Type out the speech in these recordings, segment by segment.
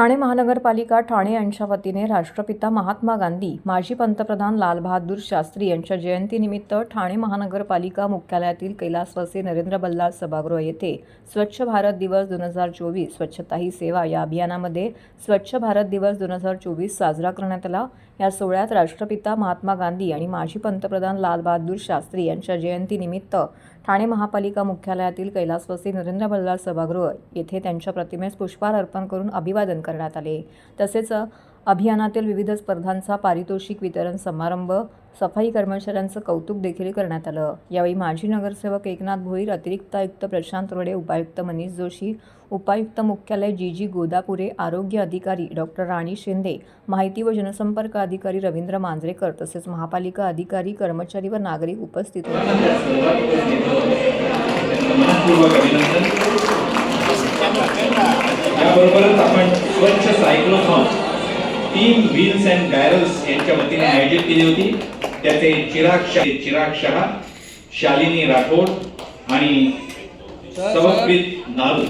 ठाणे महानगरपालिका ठाणे यांच्या वतीने राष्ट्रपिता महात्मा गांधी माजी पंतप्रधान लालबहादूर शास्त्री यांच्या जयंतीनिमित्त ठाणे महानगरपालिका मुख्यालयातील कैलासवासी नरेंद्र बल्लाळ सभागृह येथे स्वच्छ भारत दिवस दोन हजार चोवीस स्वच्छता ही सेवा या अभियानामध्ये स्वच्छ भारत दिवस दोन हजार चोवीस साजरा करण्यात आला. या सोहळ्यात राष्ट्रपिता महात्मा गांधी आणि माजी पंतप्रधान लालबहादूर शास्त्री यांच्या जयंतीनिमित्त ठाणे महापालिका मुख्यालयातील कैलासवासी नरेंद्र बल्लाळ सभागृह येथे त्यांच्या प्रतिमेस पुष्पहार अर्पण करून अभिवादन करण्यात आले. तसेच अभियानातील विविध स्पर्धांचा पारितोषिक वितरण समारंभ सफाई कर्मचाऱ्यांचं कौतुक देखील करण्यात आलं. यावेळी माजी नगरसेवक एकनाथ भोईर अतिरिक्त आयुक्त प्रशांत रोडे उपायुक्त मनीष जोशी उपायुक्त मुख्यालय जी जी गोदापुरे आरोग्य अधिकारी डॉक्टर राणी शिंदे माहिती व जनसंपर्क अधिकारी रवींद्र मांजरेकर तसेच महापालिका अधिकारी कर्मचारी व नागरिक उपस्थित होते. मनपूर्वक अभिनंदन याबरोबरच आपण स्वच्छ cyclothon team wheels and barrels यांच्या वतीने आयोजित केली होती. त्याचे चिराग शा चिराग शहा शालिनी राठोड आणि सवप्रीत नारू.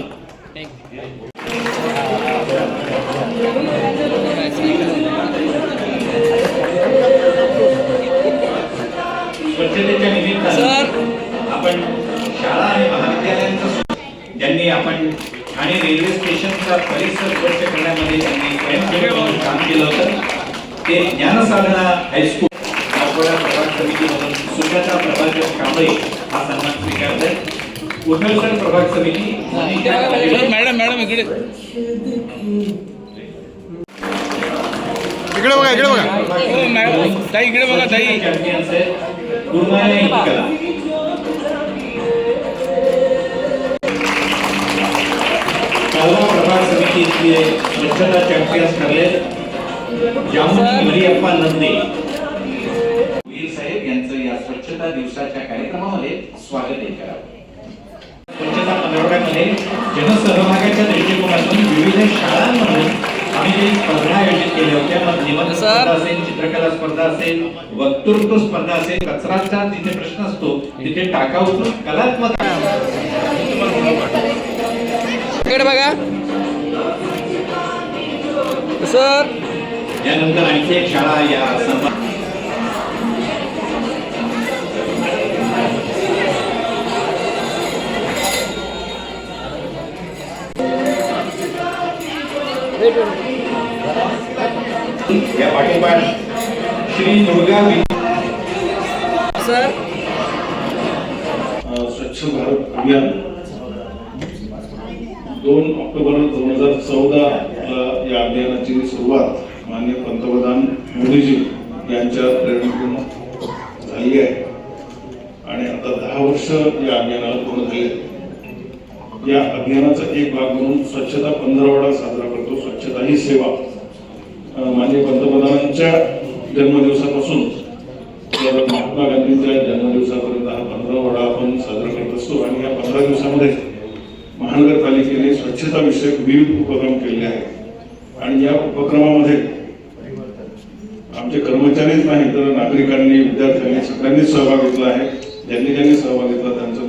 स्वच्छतेच्या निमित्तानं आपण शाळा आणि महाविद्यालयांचं ज्यांनी आपण ठाणे रेल्वे स्टेशनचा परिसर स्वच्छ करण्यामध्ये त्यांनी स्वयंसेवक म्हणून काम केलं होतं. ते ज्ञानसाधना हायस्कूल नागपुरा प्रभाग समितीमधून सुजाता प्रभाकर कांबळे हा सन्मान स्वीकारत आहे उठलसर प्रभाग समिती मॅडम मॅडम इकडे. इकडे बघा इकडे बघा. हो मॅडम ताई इकडे बघा ताई. चॅम्पियन्स आहेत. स्वच्छता चॅम्पियन्स ठरले जामुनी मरियप्पा नंदे. वीर साहेब यांचं या स्वच्छता दिवसाच्या कार्यक्रमामध्ये स्वागत आहे करावं स्वच्छता पंधरवड्यामध्ये जनसहभागाच्या दृष्टिकोनातून विविध शाळांमधून आम्ही जे स्पर्धा आयोजित केल्या होत्या मग निबंध. स्पर्धा असेल चित्रकला स्पर्धा असेल वक्तृत्व स्पर्धा असेल कचराचा जिथे प्रश्न असतो तिथे टाकाऊ कलात्मक. इकडे बघा. सर. यानंतर आणखी एक शाळा या या पाठोपाठ श्री दुर्गा सर. स्वच्छ भारत अभियान. दोन ऑक्टोबर दोन हजार चौदा या अभियानाची सुरुवात माननीय पंतप्रधान मोदीजी यांच्या प्रेरणेतून झाली आहे. आणि आता दहा वर्ष या अभियानाला पूर्ण झाले या अभियानाचा एक भाग म्हणून स्वच्छता पंधरवडा साजरा करतो. स्वच्छता ही सेवा. माननीय पंतप्रधानांच्या जन्मदिवसापासून तर महात्मा गांधींच्या जन्मदिवसापर्यंत हा पंधरावडा आपण साजरा करत असतो. आणि या पंधरा दिवसामध्ये महानगरपालिकेने स्वच्छता विषयक विविध उपक्रम केले आहेत. आणि या उपक्रमामध्ये आमचे कर्मचारीच नाही तर नागरिकांनी विद्यार्थ्यांनी सगळ्यांनीच सहभाग घेतला आहे. ज्यांनी ज्यांनी सहभाग घेतला त्यांचं